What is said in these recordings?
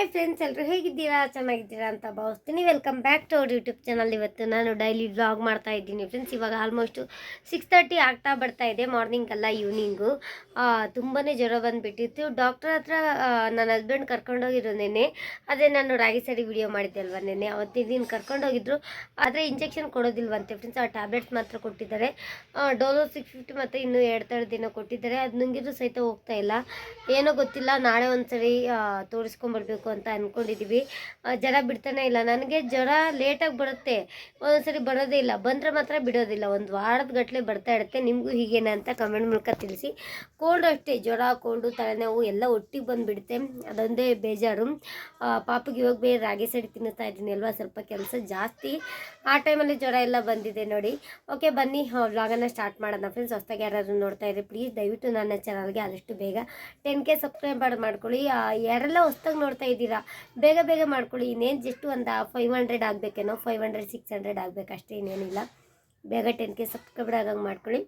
Hi friends ಎಲ್ಲರೂ ಹೇಗಿದ್ದೀರಾ? ಚೆನ್ನಾಗಿದ್ದೀರಾ ಅಂತ ಭಾವಿಸ್ತೀನಿ. Welcome back to our YouTube channel ಇವತ್ತು ನಾನು ಡೈಲಿ ವ್ಲಾಗ್ ಮಾಡ್ತಾ ಇದ್ದೀನಿ ಫ್ರೆಂಡ್ಸ್ ಇವಾಗ ಆಲ್ಮೋಸ್ಟು ಸಿಕ್ಸ್ ತರ್ಟಿ ಆಗ್ತಾ ಬರ್ತಾ ಇದೆ ಮಾರ್ನಿಂಗ್ ಅಲ್ಲ ಈವ್ನಿಂಗು ತುಂಬಾ ಜ್ವರ ಬಂದುಬಿಟ್ಟಿತ್ತು. ಡಾಕ್ಟರ್ ಹತ್ರ ನನ್ನ ಹಸ್ಬೆಂಡ್ ಕರ್ಕೊಂಡೋಗಿರೋ ನೆನೆ ಅದೇ ನಾನು ರಾಗಿ ಸರಿ ವಿಡಿಯೋ ಮಾಡಿದ್ದೆ ಅಲ್ವಾ ನೆನೆ ಅವತ್ತಿನ ಕರ್ಕೊಂಡೋಗಿದ್ರು ಆದರೆ ಇಂಜೆಕ್ಷನ್ ಕೊಡೋದಿಲ್ವಂತೆ ಫ್ರೆಂಡ್ಸ್ ಆ ಟ್ಯಾಬ್ಲೆಟ್ಸ್ ಮಾತ್ರ ಕೊಟ್ಟಿದ್ದಾರೆ. ಡೋಲೋ ಸಿಕ್ಸ್ ಫಿಫ್ಟಿ ಮತ್ತು ಇನ್ನೂ ಎರಡು ಥರದ್ದು ದಿನ ಕೊಟ್ಟಿದ್ದಾರೆ. ಅದು ನುಂಗಿದ್ರು ಸಹಿತ ಹೋಗ್ತಾ ಇಲ್ಲ. ಏನೋ ಗೊತ್ತಿಲ್ಲ. ನಾಳೆ ಒಂದು ಸರಿ ತೋರಿಸ್ಕೊಂಬರ್ಬೇಕು ಅಂತ ಅಂದ್ಕೊಂಡಿದ್ದೀವಿ ಜ್ವರ ಬಿಡ್ತಾನೆ ಇಲ್ಲ. ನನಗೆ ಜ್ವರ ಲೇಟಾಗಿ ಬರುತ್ತೆ. ಒಂದೊಂದ್ಸರಿ ಬರೋದೇ ಇಲ್ಲ. ಬಂದರೆ ಮಾತ್ರ ಬಿಡೋದಿಲ್ಲ. ಒಂದು ವಾರದ ಗಟ್ಟಲೆ ಬರ್ತಾ ಇರುತ್ತೆ. ನಿಮಗೂ ಹೀಗೇನೆ ಅಂತ ಕಮೆಂಟ್ ಮೂಲಕ ತಿಳಿಸಿ. ಕೋಲ್ಡ್ ಅಷ್ಟೇ. ಜ್ವರ ಕೋಲ್ಡು ತಲೆನೋವು ಎಲ್ಲ ಒಟ್ಟಿಗೆ ಬಂದುಬಿಡುತ್ತೆ. ಅದೊಂದೇ ಬೇಜಾರು. ಪಾಪಿಗೆ ಇವಾಗ ಬೇರೆ ರಾಗಿ ಸಡಿ ತಿನ್ನುತ್ತಾ ಇದ್ದೀನಿ ಅಲ್ವಾ? ಸ್ವಲ್ಪ ಕೆಲಸ ಜಾಸ್ತಿ. ಆ ಟೈಮಲ್ಲಿ ಜ್ವರ ಎಲ್ಲ ಬಂದಿದೆ ನೋಡಿ. ಓಕೆ ಬನ್ನಿ. ವ್ಲಾಗನ್ನು ಸ್ಟಾರ್ಟ್ ಮಾಡೋಣ. ಫ್ರೆಂಡ್ಸ್ ಹೊಸ್ದಾಗ ಯಾರಾದರೂ ನೋಡ್ತಾ ಇದ್ರೆ ಪ್ಲೀಸ್ ದಯವಿಟ್ಟು ನನ್ನ ಚಾನಲ್ಗೆ ಆದಷ್ಟು ಬೇಗ ಟೆನ್ ಕೆ ಸಬ್ಸ್ಕ್ರೈಬ್ ಮಾಡ್ಕೊಳ್ಳಿ. ಯಾರೆಲ್ಲ ಹೊಸ್ದಾಗಿ ನೋಡ್ತಾ ಇದ್ದೀರಾ? ಬೇಗ ಬೇಗ ಮಾಡ್ಕೊಳ್ಳಿ. ಇನ್ನೇನು ಜಸ್ಟ್ ಒಂದು ಫೈವ್ ಹಂಡ್ರೆಡ್ ಆಗಬೇಕೇನೋ? ಫೈವ್ ಹಂಡ್ರೆಡ್ ಸಿಕ್ಸ್ ಹಂಡ್ರೆಡ್ ಆಗಬೇಕು ಅಷ್ಟೇ ಇನ್ನೇನಿಲ್ಲ. ಬೇಗ ಟೆನ್ ಕೆ ಸಬ್ಸ್ಕ್ರೈಬರ್ ಆಗಂಗೆ ಮಾಡ್ಕೊಳ್ಳಿ.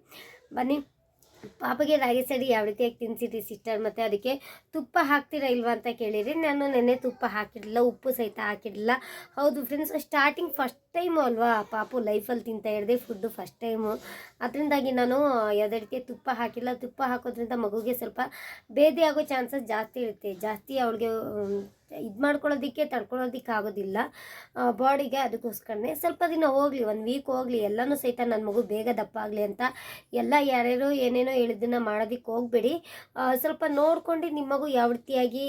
ಬನ್ನಿ. ಪಾಪಗೆ ರಾಗಿ ಸಡಿ ಯಾವ ರೀತಿಯಾಗಿ ತಿನ್ಸಿದ್ರಿ ಸಿಸ್ಟರ್ ಮತ್ತು ಅದಕ್ಕೆ ತುಪ್ಪ ಹಾಕ್ತೀರಾ ಇಲ್ವಾ ಅಂತ ಕೇಳಿರಿ. ನಾನು ನೆನ್ನೆ ತುಪ್ಪ ಹಾಕಿರಲಿಲ್ಲ, ಉಪ್ಪು ಸಹಿತ ಹಾಕಿರಲಿಲ್ಲ. ಹೌದು ಫ್ರೆಂಡ್ಸ್ ಸ್ಟಾರ್ಟಿಂಗ್ ಫಸ್ಟ್ ಟೈಮು ಅಲ್ವಾ? ಪಾಪು ಲೈಫಲ್ಲಿ ತಿಂತಾ ಇರದೆ ಫುಡ್ಡು ಫಸ್ಟ್ ಟೈಮು. ಅದರಿಂದಾಗಿ ನಾನು ಯಾವುದೇ ತುಪ್ಪ ಹಾಕಿಲ್ಲ. ತುಪ್ಪ ಹಾಕೋದ್ರಿಂದ ಮಗುಗೆ ಸ್ವಲ್ಪ ಬೇದಿ ಆಗೋ ಚಾನ್ಸಸ್ ಜಾಸ್ತಿ ಇರುತ್ತೆ. ಜಾಸ್ತಿ ಅವಳಿಗೆ ಇದು ಮಾಡ್ಕೊಳ್ಳೋದಕ್ಕೆ ತಡ್ಕೊಳ್ಳೋದಕ್ಕೆ ಆಗೋದಿಲ್ಲ. ಬಾಡಿಗೆ ಅದಕ್ಕೋಸ್ಕರನೇ ಸ್ವಲ್ಪ ದಿನ ಹೋಗಲಿ, ಒಂದು ವೀಕ್ ಹೋಗಲಿ. ಎಲ್ಲನೂ ಸಹಿತ ನನ್ನ ಮಗು ಬೇಗ ದಪ್ಪ ಆಗಲಿ ಅಂತ ಎಲ್ಲ ಯಾರ್ಯಾರು ಏನೇನೋ ಹೇಳಿದ್ದನ್ನು ಮಾಡೋದಕ್ಕೆ ಹೋಗಬೇಡಿ. ಸ್ವಲ್ಪ ನೋಡ್ಕೊಂಡು ನಿಮ್ಮ ಮಗು ಯಾವ ರೀತಿಯಾಗಿ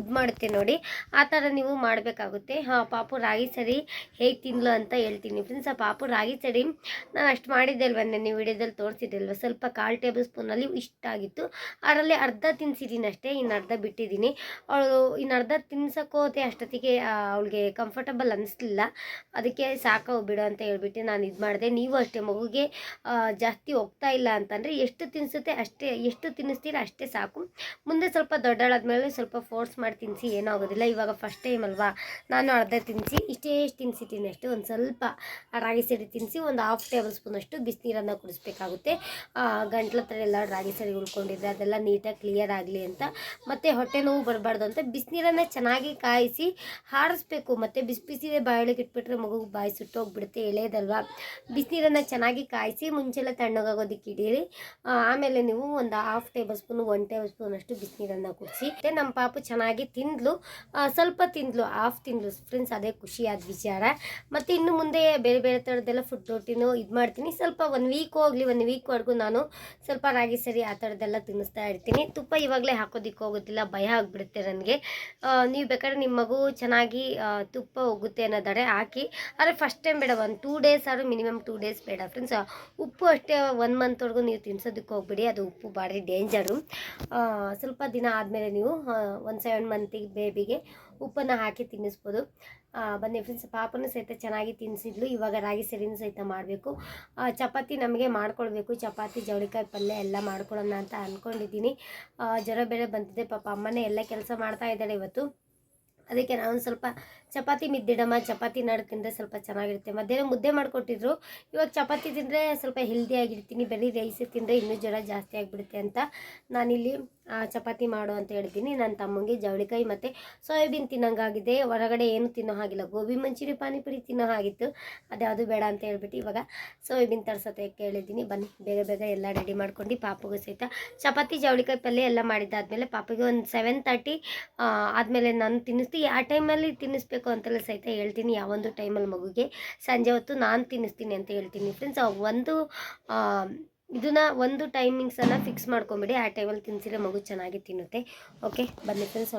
ಇದು ಮಾಡುತ್ತೆ ನೋಡಿ, ಆ ಥರ ನೀವು ಮಾಡಬೇಕಾಗುತ್ತೆ. ಹಾಂ, ಪಾಪು ರಾಗಿ ಸರಿ, ಹೇಗೆ ತಿನ್ಲು ಅಂತ ಹೇಳ್ತೀನಿ. ಫ್ರೆಂಡ್ಸ್ ಆ ಪಾಪು ರಾಗಿ ಸರಿ ನಾನು ಅಷ್ಟು ಮಾಡಿದ್ದೆ ಅಲ್ವ ನೆನ್ನೆ? ವಿಡಿಯೋದಲ್ಲಿ ತೋರಿಸಿದ್ದೆ ಅಲ್ವ ಸ್ವಲ್ಪ ಕಾಲು ಟೇಬಲ್ ಸ್ಪೂನಲ್ಲಿ ಇಷ್ಟ ಆಗಿತ್ತು. ಅದರಲ್ಲಿ ಅರ್ಧ ತಿನ್ಸಿದ್ದೀನಿ ಅಷ್ಟೇ, ಇನ್ನು ಅರ್ಧ ಬಿಟ್ಟಿದ್ದೀನಿ ಅವಳು ಇನ್ನು ಅರ್ಧ ತಿನ್ಸೋಕೋತೆ ಅಷ್ಟೊತ್ತಿಗೆ ಅವಳಿಗೆ ಕಂಫರ್ಟಬಲ್ ಅನಿಸ್ಲಿಲ್ಲ. ಅದಕ್ಕೆ ಸಾಕು, ಬಿಡು ಅಂತ ಹೇಳ್ಬಿಟ್ಟು ನಾನು ಇದು ಮಾಡಿದೆ. ನೀವು ಅಷ್ಟೇ, ಮಗುಗೆ ಜಾಸ್ತಿ ಹೋಗ್ತಾ ಇಲ್ಲ ಅಂತಂದರೆ ಎಷ್ಟು ತಿನ್ಸುತ್ತೆ ಅಷ್ಟೇ, ಎಷ್ಟು ತಿನ್ನಿಸ್ತೀರ ಅಷ್ಟೇ ಸಾಕು. ಮುಂದೆ ಸ್ವಲ್ಪ ದೊಡ್ಡಳಾದ್ಮೇಲೆ ಸ್ವಲ್ಪ ಫೋರ್ಸ್ ಮಾಡಿ ತಿನ್ನಿಸಿ ಏನೂ ಆಗೋದಿಲ್ಲ ಇವಾಗ ಫಸ್ಟ್ ಟೈಮ್ ಅಲ್ವಾ? ನಾನು ಅರ್ಧ ತಿನ್ನಿಸಿ ಇಷ್ಟೇ ತಿನ್ನಿಸಿದ್ದೀನಿ ಅಷ್ಟೇ ಒಂದು ಸ್ವಲ್ಪ ರಾಗಿ ಸರಿ ತಿನ್ನಿಸಿ ಒಂದು ಹಾಫ್ ಟೇಬಲ್ ಸ್ಪೂನ್ ಅಷ್ಟು ಬಿಸಿನೀರನ್ನು ಕುಡಿಸ್ಬೇಕಾಗುತ್ತೆ. ಗಂಟ್ಲ ಹತ್ರ ಎಲ್ಲ ರಾಗಿ ಸರಿ ಉಳ್ಕೊಂಡಿದ್ರೆ ಅದೆಲ್ಲ ನೀಟಾಗಿ ಕ್ಲಿಯರ್ ಆಗಲಿ ಅಂತ. ಮತ್ತು ಹೊಟ್ಟೆ ನೋವು ಬರಬಾರ್ದು ಅಂತ ಬಿಸಿನೀರನ್ನು ಚೆನ್ನಾಗಿ ಕಾಯಿಸಿ ಹಾರಿಸ್ಬೇಕು. ಮತ್ತು ಬಿಸಿ ಬಿಸಿದೆ ಬಾಯೊಳಗೆ ಇಟ್ಬಿಟ್ರೆ ಮಗುಗೆ ಬಾಯಿ ಸುಟ್ಟೋಗ್ಬಿಡುತ್ತೆ ಎಳೆಯದಲ್ವಾ? ಬಿಸಿನೀರನ್ನು ಚೆನ್ನಾಗಿ ಕಾಯಿಸಿ ಮುಂಚೆಲ್ಲ ತಣ್ಣಗಾಗೋದಕ್ಕೆ ಇಡೀರಿ. ಆಮೇಲೆ ನೀವು ಒಂದು half table spoon one table spoon ಅಷ್ಟು ಬಿಸಿನೀರನ್ನು ಕುಡಿಸಿ. ಮತ್ತು ನಮ್ಮ ಪಾಪು ಚೆನ್ನಾಗಿ ತಿಂದ್ಲು. ಸ್ವಲ್ಪ ತಿಂದ್ಲು ಹಾಫ್ ತಿಂದ್ಲು. ಫ್ರೆಂಡ್ಸ್ ಅದೇ ಖುಷಿಯಾದ ವಿಚಾರ. ಮತ್ತು ಇನ್ನು ಮುಂದೆ ಬೇರೆ ಬೇರೆ ಥರದ್ದೆಲ್ಲ ಫುಡ್ ರೊಟ್ಟಿನೂ ಇದು ಮಾಡ್ತೀನಿ. ಸ್ವಲ್ಪ ಒಂದು ವೀಕ್ ಹೋಗಲಿ ಒಂದು ವೀಕ್ವರೆಗೂ ನಾನು ಸ್ವಲ್ಪ ರಾಗಿ ಸರಿ ಆ ಥರದ್ದೆಲ್ಲ ತಿನ್ನಿಸ್ತಾ ಇರ್ತೀನಿ. ತುಪ್ಪ ಇವಾಗಲೇ ಹಾಕೋದಿಕ್ಕೆ ಹೋಗೋದಿಲ್ಲ, ಭಯ ಆಗಿಬಿಡುತ್ತೆ ನನಗೆ. ನೀವು ಬೇಕಾದ್ರೆ ನಿಮ್ಮ ಮಗು ಚೆನ್ನಾಗಿ ತುಪ್ಪ ಹೋಗುತ್ತೆ ಅನ್ನೋದಾರೆ ಹಾಕಿ. ಆದರೆ ಫಸ್ಟ್ ಟೈಮ್ ಬೇಡ, ಒಂದು ಟೂ ಡೇಸ್ ಆದರೂ ಮಿನಿಮಮ್ ಟೂ ಡೇಸ್ ಬೇಡ ಫ್ರೆಂಡ್ಸ್ ಉಪ್ಪು ಅಷ್ಟೇ ಒನ್ ಮಂತ್ವರೆಗೂ ನೀವು ತಿನ್ಸೋದಕ್ಕೆ ಹೋಗ್ಬಿಡಿ, ಅದು ಉಪ್ಪು ಭಾರಿ ಡೇಂಜರು ಸ್ವಲ್ಪ ದಿನ ಆದಮೇಲೆ ನೀವು ಒಂದು ಸೆವೆನ್ ಮಂತಿಗೆ ಬೇಬಿಗೆ ಉಪ್ಪನ್ನು ಹಾಕಿ ತಿನ್ನಿಸ್ಬೋದು. ಬನ್ನಿ ಫ್ರೆಂಡ್ಸ್ ಪಾಪನೂ ಸಹಿತ ಚೆನ್ನಾಗಿ ತಿನ್ನಿಸಿದ್ಲು ಇವಾಗ ರಾಗಿ ಸರಿನೂ ಸಹಿತ ಮಾಡಬೇಕು. ಚಪಾತಿ ನಮಗೆ ಮಾಡ್ಕೊಳ್ಬೇಕು. ಚಪಾತಿ, ಜವಳಿಕಾಯಿ, ಪಲ್ಯ ಎಲ್ಲ ಮಾಡ್ಕೊಳ್ಳೋಣ ಅಂತ ಅಂದ್ಕೊಂಡಿದ್ದೀನಿ ಜ್ವರ ಬೇರೆ ಬಂದಿದೆ. ಪಾಪ ಅಮ್ಮನೇ ಎಲ್ಲ ಕೆಲಸ ಮಾಡ್ತಾ ಇದ್ದಾಳೆ ಇವತ್ತು. ಅದಕ್ಕೆ ನಾನು ಸ್ವಲ್ಪ ಚಪಾತಿ ಮಿದ್ದಿಡಮ್ಮ, ಚಪಾತಿ ನಾಡು ತಿಂದರೆ ಸ್ವಲ್ಪ ಚೆನ್ನಾಗಿರುತ್ತೆ. ಮಧ್ಯಾಹ್ನ ಮುದ್ದೆ ಮಾಡಿಕೊಟ್ಟಿದ್ರು. ಇವಾಗ ಚಪಾತಿ ತಿಂದರೆ ಸ್ವಲ್ಪ ಹೆಲ್ದಿ ಆಗಿರ್ತೀನಿ. ಬರೀ ರೈಸ್ ತಿಂದರೆ ಇನ್ನೂ ಜ್ವರ ಜಾಸ್ತಿ ಆಗಿಬಿಡುತ್ತೆ ಅಂತ ನಾನಿಲ್ಲಿ ಚಪಾತಿ ಮಾಡು ಅಂತ ಹೇಳ್ತೀನಿ. ನನ್ನ ತಮ್ಮಂಗೆ ಜವಳಿಕಾಯಿ ಮತ್ತು ಸೋಯಾಬೀನ್ ತಿನ್ನೋಂಗಾಗಿದೆ. ಹೊರಗಡೆ ಏನು ತಿನ್ನೋ ಹಾಗಿಲ್ಲ. ಗೋಬಿ ಮಂಚೂರಿ, ಪಾನಿಪುರಿ ತಿನ್ನೋ ಹಾಗಿತ್ತು. ಅದ್ಯಾವುದು ಬೇಡ ಅಂತ ಹೇಳ್ಬಿಟ್ಟು ಇವಾಗ ಸೋಯಾಬೀನ್ ತರ್ಸತ್ತೆ ಕೇಳಿದ್ದೀನಿ. ಬನ್ನಿ, ಬೇಗ ಬೇಗ ಎಲ್ಲ ರೆಡಿ ಮಾಡ್ಕೊಂಡು ಪಾಪಗೂ ಸಹಿತ ಚಪಾತಿ, ಜವಳಿಕಾಯಿ ಪಲ್ಯ ಎಲ್ಲ ಮಾಡಿದ್ದಾದಮೇಲೆ ಪಾಪಿಗೆ ಒಂದು ಸೆವೆನ್ ತರ್ಟಿ ಆದಮೇಲೆ ನಾನು ತಿನ್ನಿಸ್ತೀನಿ. ಆ ಟೈಮಲ್ಲಿ ತಿನ್ನಿಸ್ಬೇಕು ಅಂತೆಲ್ಲ ಸಹಿತ ಹೇಳ್ತೀನಿ. ಯಾವೊಂದು ಟೈಮಲ್ಲಿ ಮಗುಗೆ. ಸಂಜೆ ಹೊತ್ತು ನಾನು ತಿನ್ನಿಸ್ತೀನಿ ಅಂತ ಹೇಳ್ತೀನಿ. ಫ್ರೆಂಡ್ಸ್ ಒಂದು ಇದನ್ನ ಒಂದು ಟೈಮಿಂಗ್ಸನ್ನು ಫಿಕ್ಸ್ ಮಾಡ್ಕೊಂಬಿಡಿ. ಆ ಟೈಮಲ್ಲಿ ತಿನ್ಸಿದ್ರೆ ಮಗು ಚೆನ್ನಾಗಿ ತಿನ್ನುತ್ತೆ. ಓಕೆ ಬನ್ನಿ ಫ್ರೆಂಡ್ಸ್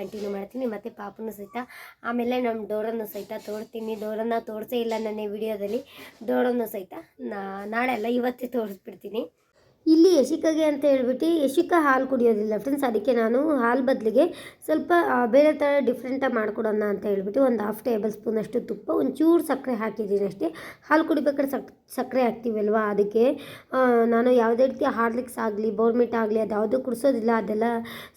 ಕಂಟಿನ್ಯೂ ಮಾಡ್ತೀನಿ. ಮತ್ತು ಪಾಪನ ಸಹಿತ, ಆಮೇಲೆ ನಮ್ಮ ಡೋರನ್ನು ಸಹಿತ ತೋಡ್ತೀನಿ ಡೋರನ್ನು ತೋರಿಸೇ ಇಲ್ಲ ನನ್ನ ವಿಡಿಯೋದಲ್ಲಿ ಡೋರನ್ನು ಸಹಿತ ನಾಳೆ ಅಲ್ಲ ಇವತ್ತೇ ತೋರಿಸ್ಬಿಡ್ತೀನಿ. ಇಲ್ಲಿ ಯಶಿಕಾಗೆ ಅಂತ ಹೇಳ್ಬಿಟ್ಟು ಯಶಿಕಾ ಹಾಲು ಕುಡಿಯೋದಿಲ್ಲ ಫ್ರೆಂಡ್ಸ್ ಅದಕ್ಕೆ ನಾನು ಹಾಲು ಬದಲಿಗೆ ಸ್ವಲ್ಪ ಬೇರೆ ಥರ ಡಿಫ್ರೆಂಟಾಗಿ ಮಾಡ್ಕೊಡೋಣ ಅಂತ ಹೇಳ್ಬಿಟ್ಟು ಒಂದು ಹಾಫ್ ಟೇಬಲ್ ಸ್ಪೂನ್ ಅಷ್ಟು ತುಪ್ಪ, ಒಂಚೂರು ಸಕ್ಕರೆ ಹಾಕಿದ್ದೀನಿ ಅಷ್ಟೇ. ಹಾಲು ಕುಡಿಬೇಕಾದ್ರೆ ಸಕ್, ಸಕ್ಕರೆ ಹಾಕ್ತೀವಲ್ವ? ಅದಕ್ಕೆ ನಾನು ಯಾವುದೇ ರೀತಿ ಹಾರ್ಲಿಕ್ಸ್ ಆಗಲಿ ಬೋರ್ಮಿಟ್ ಆಗಲಿ, ಅದು ಯಾವುದೂ ಕುಡಿಸೋದಿಲ್ಲ, ಅದೆಲ್ಲ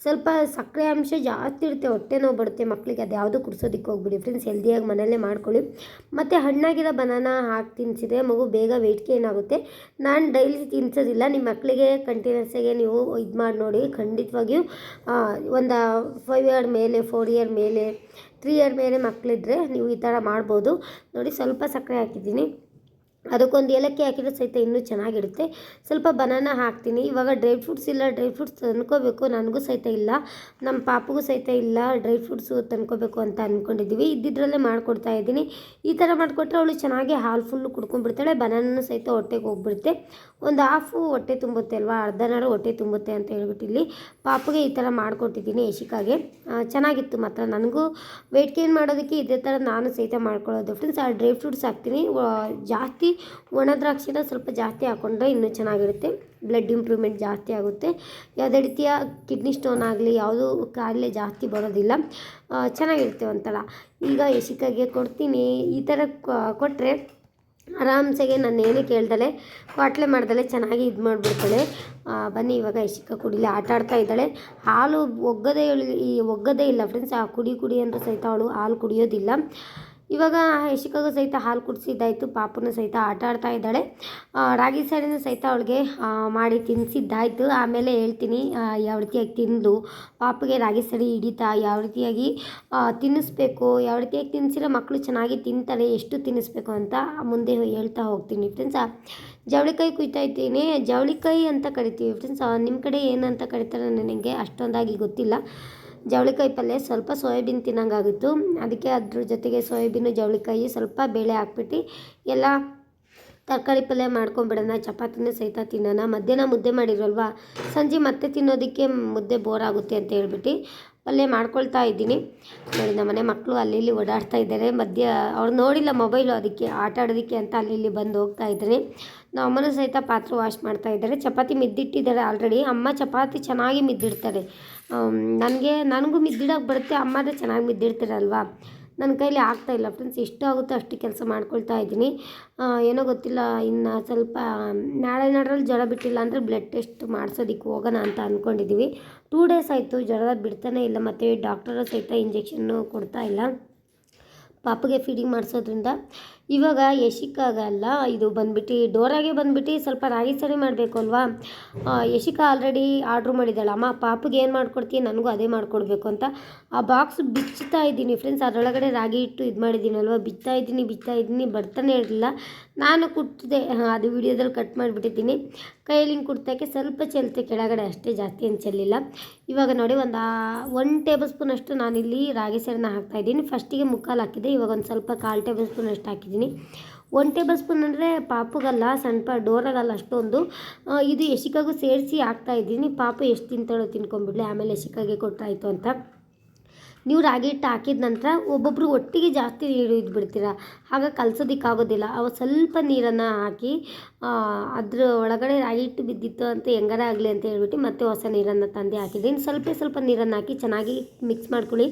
ಸ್ವಲ್ಪ ಸಕ್ಕರೆ ಅಂಶ ಜಾಸ್ತಿ ಇರುತ್ತೆ, ಹೊಟ್ಟೆ ನೋವು ಬರುತ್ತೆ ಮಕ್ಕಳಿಗೆ ಅದು ಯಾವುದೂ ಕುಡಿಸೋದಕ್ಕೆ ಹೋಗ್ಬಿಡಿ ಫ್ರೆಂಡ್ಸ್ ಹೆಲ್ದಿಯಾಗಿ ಮನೆಯಲ್ಲೇ ಮಾಡ್ಕೊಳ್ಳಿ. ಮತ್ತು ಹಣ್ಣಾಗಿರೋ ಬನಾನ ಹಾಕಿ ತಿನ್ನಿಸಿದ್ರೆ ಮಗು ಬೇಗ ವೆಯ್ಟ್ ಗೇನ್ ಆಗುತ್ತೆ. ನಾನು ಡೈಲಿ ತಿನ್ನಿಸೋದಿಲ್ಲ ನಿಮ್ಮ ಮಕ್ಕಳಿಗೆ ಕಂಟಿನ್ಯೂಸ್ಸಾಗಿ ನೀವು ಇದು ಮಾಡಿ ನೋಡಿ, ಖಂಡಿತವಾಗಿಯೂ ಒಂದು ಫೈವ್ ಇಯರ್ ಮೇಲೆ ಫೋರ್ ಇಯರ್ ಮೇಲೆ ತ್ರೀ ಇಯರ್ ಮೇಲೆ ಮಕ್ಕಳಿದ್ರೆ ನೀವು ಈ ಥರ ಮಾಡ್ಬೋದು. ನೋಡಿ, ಸ್ವಲ್ಪ ಸಕ್ಕರೆ ಹಾಕಿದ್ದೀನಿ. ಅದಕ್ಕೊಂದು ಏಲಕ್ಕಿ ಹಾಕಿದ್ರೆ ಸಹಿತ ಇನ್ನೂ ಚೆನ್ನಾಗಿರುತ್ತೆ. ಸ್ವಲ್ಪ ಬನಾನ ಹಾಕ್ತೀನಿ. ಇವಾಗ ಡ್ರೈ ಫ್ರೂಟ್ಸ್ ಇಲ್ಲ, ಡ್ರೈ ಫ್ರೂಟ್ಸ್ ತಂದ್ಕೋಬೇಕು. ನನಗೂ ಸಹಿತ ಇಲ್ಲ. ನಮ್ಮ ಪಾಪಗೂ ಸಹಿತ ಇಲ್ಲ, ಡ್ರೈ ಫ್ರೂಟ್ಸು ತಂದ್ಕೋಬೇಕು ಅಂತ ಅಂದ್ಕೊಂಡಿದ್ದೀವಿ ಇದ್ದಿದ್ರಲ್ಲೇ ಮಾಡಿಕೊಡ್ತಾ ಇದ್ದೀನಿ. ಈ ಥರ ಮಾಡಿಕೊಟ್ರೆ ಅವಳು ಚೆನ್ನಾಗಿ ಹಾಲು ಫುಲ್ಲು ಕುಡ್ಕೊಂಡ್ಬಿಡ್ತಾಳೆ. ಬನಾನೂ ಸಹಿತ ಹೊಟ್ಟೆಗೆ ಹೋಗ್ಬಿಡುತ್ತೆ. ಒಂದು ಹಾಫು ಹೊಟ್ಟೆ ತುಂಬುತ್ತೆ ಅಲ್ವಾ? ಅರ್ಧನಾರು ಹೊಟ್ಟೆ ತುಂಬುತ್ತೆ ಅಂತ ಹೇಳ್ಬಿಟ್ಟು ಇಲ್ಲಿ ಪಾಪಗೆ ಈ ಥರ ಮಾಡಿಕೊಟ್ಟಿದ್ದೀನಿ ಯಶಿಕಾಗೆ ಚೆನ್ನಾಗಿತ್ತು ಮಾತ್ರ. ನನಗೂ ವೆಯ್ಟ್ ಗೇನ್ ಮಾಡೋದಕ್ಕೆ ಇದೇ ಥರ ನಾನು ಸಹಿತ ಮಾಡ್ಕೊಳ್ಳೋದು. ಫ್ರೆಂಡ್ಸ್, ಆ ಡ್ರೈ ಫ್ರೂಟ್ಸ್ ಹಾಕ್ತೀನಿ. ಜಾಸ್ತಿ ಒಣ ದ್ರಾಕ್ಷಿನ ಸ್ವಲ್ಪ ಜಾಸ್ತಿ ಹಾಕ್ಕೊಂಡ್ರೆ ಇನ್ನೂ ಚೆನ್ನಾಗಿರುತ್ತೆ. ಬ್ಲಡ್ ಇಂಪ್ರೂವ್ಮೆಂಟ್ ಜಾಸ್ತಿ ಆಗುತ್ತೆ. ಯಾವುದೇ ರೀತಿಯ ಕಿಡ್ನಿ ಸ್ಟೋನ್ ಆಗಲಿ, ಯಾವುದೂ ಕಾಯಿಲೆ ಜಾಸ್ತಿ ಬರೋದಿಲ್ಲ. ಚೆನ್ನಾಗಿರುತ್ತೆ ಒಂಥರ. ಈಗ ಯಶಿಕಾಗೆ ಕೊಡ್ತೀನಿ. ಈ ಥರ ಕೊಟ್ಟರೆ ಆರಾಮ್ಸೆಗೆ ನಾನು ಏನು ಕೇಳ್ದಲೆ ಕ್ವಾಟ್ಲೆ ಮಾಡ್ದಲೆ ಚೆನ್ನಾಗಿ ಇದು ಮಾಡಿಬಿಡ್ತಾಳೆ. ಬನ್ನಿ ಇವಾಗ ಯಶಿಕ ಕುಡಿಲಿ ಆಟ ಆಡ್ತಾ ಇದ್ದಾಳೆ. ಹಾಲು ಒಗ್ಗದೇ ಒಗ್ಗದೇ ಇಲ್ಲ ಫ್ರೆಂಡ್ಸ್ ಆ, ಕುಡಿ ಕುಡಿ ಅಂತ ಸಹಿತ ಅವಳು ಹಾಲು ಕುಡಿಯೋದಿಲ್ಲ. ಇವಾಗ ಯಶಿಕಾಗೂ ಸಹಿತ ಹಾಲು ಕುಡಿಸಿದ್ದಾಯಿತು, ಪಾಪುನ ಸಹಿತ ಆಟ ಆಡ್ತಾ ಇದ್ದಾಳೆ. ರಾಗಿ ಸಾರಿನೂ ಸಹಿತ ಅವಳಿಗೆ ಮಾಡಿ ತಿನ್ನಿಸಿದ್ದಾಯಿತು ಆಮೇಲೆ ಹೇಳ್ತೀನಿ ಯಾವ ರೀತಿಯಾಗಿ ತಿಂದು ಪಾಪಿಗೆ ರಾಗಿ ಸರಿ ಹಿಡಿತಾ ಯಾವ ರೀತಿಯಾಗಿ ತಿನ್ನಿಸ್ಬೇಕು, ಯಾವ ರೀತಿಯಾಗಿ ತಿನ್ನಿಸಿರೋ ಮಕ್ಕಳು ಚೆನ್ನಾಗಿ ತಿಂತಾರೆ, ಎಷ್ಟು ತಿನ್ನಿಸ್ಬೇಕು ಅಂತ ಮುಂದೆ ಹೇಳ್ತಾ ಹೋಗ್ತೀನಿ ಫ್ರೆಂಡ್ಸ್ ಜವಳಿಕಾಯಿ ಕುಯ್ತಾ ಇದ್ದೀನಿ. ಜವಳಿಕಾಯಿ ಅಂತ ಕರಿತೀವಿ ಫ್ರೆಂಡ್ಸ್ ನಿಮ್ಮ ಕಡೆ ಏನಂತ ಕರಿತಾರೆ ನನಗೆ ಅಷ್ಟೊಂದಾಗಿ ಗೊತ್ತಿಲ್ಲ. ಜವಳಿಕಾಯಿ ಪಲ್ಯ ಸ್ವಲ್ಪ ಸೋಯಾಬೀನ್ ತಿನ್ನಂಗಾಗಿತ್ತು. ಅದಕ್ಕೆ ಅದ್ರ ಜೊತೆಗೆ ಸೋಯಾಬೀನು, ಜವಳಿಕಾಯಿ ಸ್ವಲ್ಪ ಬೇಳೆ ಹಾಕ್ಬಿಟ್ಟು ಎಲ್ಲ ತರಕಾರಿ ಪಲ್ಯ ಮಾಡ್ಕೊಂಬಿಡೋಣ, ಚಪಾತಿನೂ ಸಹಿತ ತಿನ್ನೋಣ. ಮಧ್ಯಾಹ್ನ ಮುದ್ದೆ ಮಾಡಿರಲ್ವ? ಸಂಜೆ ಮತ್ತೆ ತಿನ್ನೋದಕ್ಕೆ ಮುದ್ದೆ ಬೋರ್ ಆಗುತ್ತೆ ಅಂತ ಹೇಳ್ಬಿಟ್ಟು ಪಲ್ಯ ಮಾಡ್ಕೊಳ್ತಾ ಇದ್ದೀನಿ. ನೋಡಿ ನಮ್ಮನೆ ಮಕ್ಕಳು ಅಲ್ಲಿ ಇಲ್ಲಿ ಓಡಾಡ್ತಾ ಇದ್ದಾರೆ. ಮಧ್ಯ ಅವ್ರು ನೋಡಿಲ್ಲ ಮೊಬೈಲು ಅದಕ್ಕೆ, ಆಟ ಆಡೋದಕ್ಕೆ ಅಂತ ಅಲ್ಲಿ ಇಲ್ಲಿ ಬಂದು ಹೋಗ್ತಾ ಇದ್ದಾರೆ. ನಮ್ಮ ಅಮ್ಮನೂ ಸಹಿತ ಪಾತ್ರೆ ವಾಶ್ ಮಾಡ್ತಾ ಇದ್ದಾರೆ. ಚಪಾತಿ ಮಿದ್ದಿಟ್ಟಿದ್ದಾರೆ ಆಲ್ರೆಡಿ ಅಮ್ಮ ಚಪಾತಿ ಚೆನ್ನಾಗಿ ಮಿದ್ದಿಡ್ತಾರೆ. ನನಗೆ ನನಗೂ ಮಿದ್ದಿಡೋಕೆ ಬರುತ್ತೆ ಅಮ್ಮನೇ ಚೆನ್ನಾಗಿ ಮಿದ್ದಿಡ್ತಾರಲ್ವಾ? ನನ್ನ ಕೈಲಿ ಆಗ್ತಾ ಇಲ್ಲ ಫ್ರೆಂಡ್ಸ್ ಎಷ್ಟು ಆಗುತ್ತೋ ಅಷ್ಟು ಕೆಲಸ ಮಾಡ್ಕೊಳ್ತಾ ಇದ್ದೀನಿ. ಏನೋ ಗೊತ್ತಿಲ್ಲ, ಇನ್ನು ಸ್ವಲ್ಪ, ನಾಳೆ ನಾಡ್ರಲ್ಲಿ ಜ್ವರ ಬಿಟ್ಟಿಲ್ಲ ಅಂದರೆ ಬ್ಲಡ್ ಟೆಸ್ಟ್ ಮಾಡಿಸೋದಕ್ಕೆ ಹೋಗೋಣ ಅಂತ ಅಂದ್ಕೊಂಡಿದ್ದೀವಿ ಟೂ ಡೇಸ್ ಆಯಿತು ಜ್ವರ ಬಿಡ್ತಾನೆ ಇಲ್ಲ, ಮತ್ತು ಡಾಕ್ಟರು ಸಹಿತ ಇಂಜೆಕ್ಷನ್ನು ಕೊಡ್ತಾ ಇಲ್ಲ. ಪಾಪಗೆ ಫೀಡಿಂಗ್ ಮಾಡಿಸೋದ್ರಿಂದ ಇವಾಗ ಯಶಿಕಾಗಲ್ಲ ಇದು ಬಂದ್ಬಿಟ್ಟು ಡೋರಾಗೆ ಬಂದ್ಬಿಟ್ಟು ಸ್ವಲ್ಪ ರಾಗಿ ಸರಿ ಮಾಡಬೇಕು ಅಲ್ವಾ? ಯಶಿಕಾ ಆಲ್ರೆಡಿ ಆರ್ಡ್ರ್ ಮಾಡಿದ್ದಾಳೆ. ಅಮ್ಮ, ಪಾಪಗೆ ಏನು ಮಾಡ್ಕೊಡ್ತೀನಿ ನನಗೂ ಅದೇ ಮಾಡಿಕೊಡ್ಬೇಕು ಅಂತ. ಆ ಬಾಕ್ಸ್ ಬಿಚ್ಚುತ್ತಾ ಇದ್ದೀನಿ ಫ್ರೆಂಡ್ಸ್ ಅದರೊಳಗಡೆ ರಾಗಿ ಇಟ್ಟು ಇದು ಮಾಡಿದ್ದೀನಲ್ವ ಬಿಚ್ತಾ ಇದ್ದೀನಿ ಬಿಚ್ತಾ ಇದ್ದೀನಿ. ಬರ್ತಾನೆ ಇರಲಿಲ್ಲ. ನಾನು ಕುಟ್ಟಿದೆ ಅದು ವಿಡಿಯೋದಲ್ಲಿ ಕಟ್ ಮಾಡಿಬಿಟ್ಟಿದ್ದೀನಿ. ಕೈಯಲ್ಲಿ ಕುಡ್ತಾಕೆ ಕುಡ್ತಕ್ಕೆ ಸ್ವಲ್ಪ ಚೆಲ್ತೆ ಕೆಳಗಡೆ ಅಷ್ಟೇ ಜಾಸ್ತಿ ಏನು ಚೆಲ್ಲಿಲ್ಲ. ಇವಾಗ ನೋಡಿ ಒಂದು ಒನ್ ಟೇಬಲ್ ಸ್ಪೂನ್ ಅಷ್ಟು ನಾನಿಲ್ಲಿ ರಾಗಿ ಸೇರನ್ನ ಹಾಕ್ತಾ ಇದ್ದೀನಿ. ಫಸ್ಟಿಗೆ ಮುಕ್ಕಾಲು ಹಾಕಿದೆ ಇವಾಗ ಒಂದು ಸ್ವಲ್ಪ ಕಾಲು ಟೇಬಲ್ ಸ್ಪೂನ್ ಅಷ್ಟು ಹಾಕಿದ್ದೀನಿ. ಒನ್ ಟೇಬಲ್ ಸ್ಪೂನ್ ಅಂದರೆ ಪಾಪುಗಲ್ಲ, ಸಣ್ಣ ಡೋರಾಗಲ್ಲ ಅಷ್ಟೊಂದು. ಇದು ಯಶಿಕಾಗೂ ಸೇರಿಸಿ ಹಾಕ್ತಾ ಇದ್ದೀನಿ. ಪಾಪು ಎಷ್ಟು ತಿಂತಾಳೋ ತಿನ್ಕೊಂಡ್ಬಿಡ್ಲಿ, ಆಮೇಲೆ ಯಶಿಕಾಗೆ ಕೊಟ್ಟಾಯಿತು ಅಂತ. ನೀವು ರಾಗಿ ಹಿಟ್ಟು ಹಾಕಿದ ನಂತರ ಒಬ್ಬೊಬ್ಬರು ಒಟ್ಟಿಗೆ ಜಾಸ್ತಿ ನೀರು ಇದ್ಬಿಡ್ತೀರ ಆಗ ಕಲಸೋದಿಕ್ಕಾಗೋದಿಲ್ಲ. ಅವ ಸ್ವಲ್ಪ ನೀರನ್ನು ಹಾಕಿ ಅದ್ರ ಒಳಗಡೆ ರಾಗಿ ಹಿಟ್ಟು ಬಿದ್ದಿತ್ತು ಅಂತ ಹೆಂಗಾರ ಆಗಲಿ ಅಂತ ಹೇಳ್ಬಿಟ್ಟು ಮತ್ತೆ ಹೊಸ ನೀರನ್ನು ತಂದು ಹಾಕಿದ್ದೀನಿ ಸ್ವಲ್ಪ ಸ್ವಲ್ಪ ನೀರನ್ನು ಹಾಕಿ ಚೆನ್ನಾಗಿ ಮಿಕ್ಸ್ ಮಾಡ್ಕೊಳ್ಳಿ.